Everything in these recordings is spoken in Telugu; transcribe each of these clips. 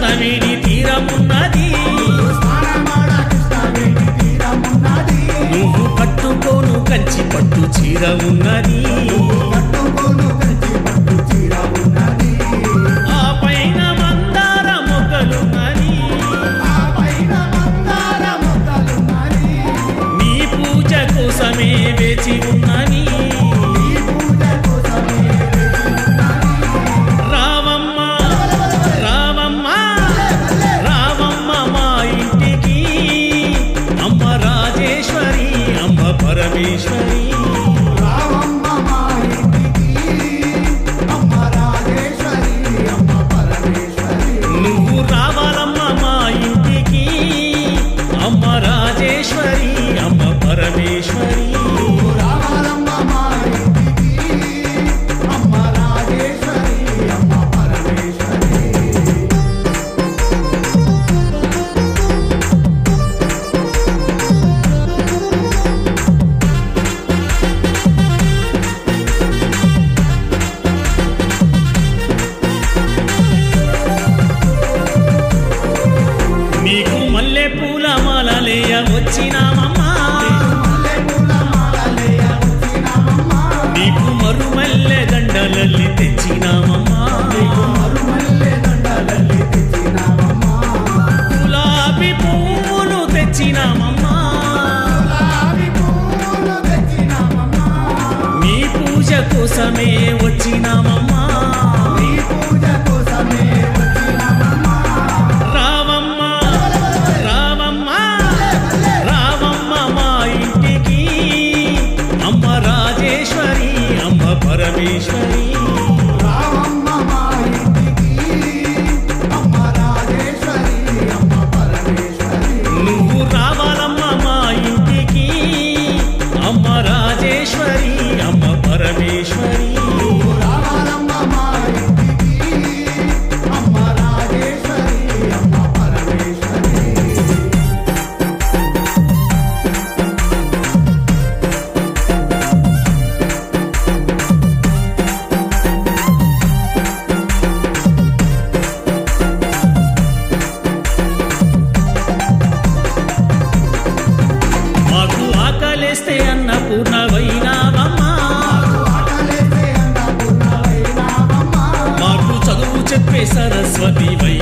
కృష్ణవేణి తీరమున్నది. నువ్వు పట్టుకోను కంచి పట్టు చీర ఉన్నది. now my mind. 我的美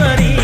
money.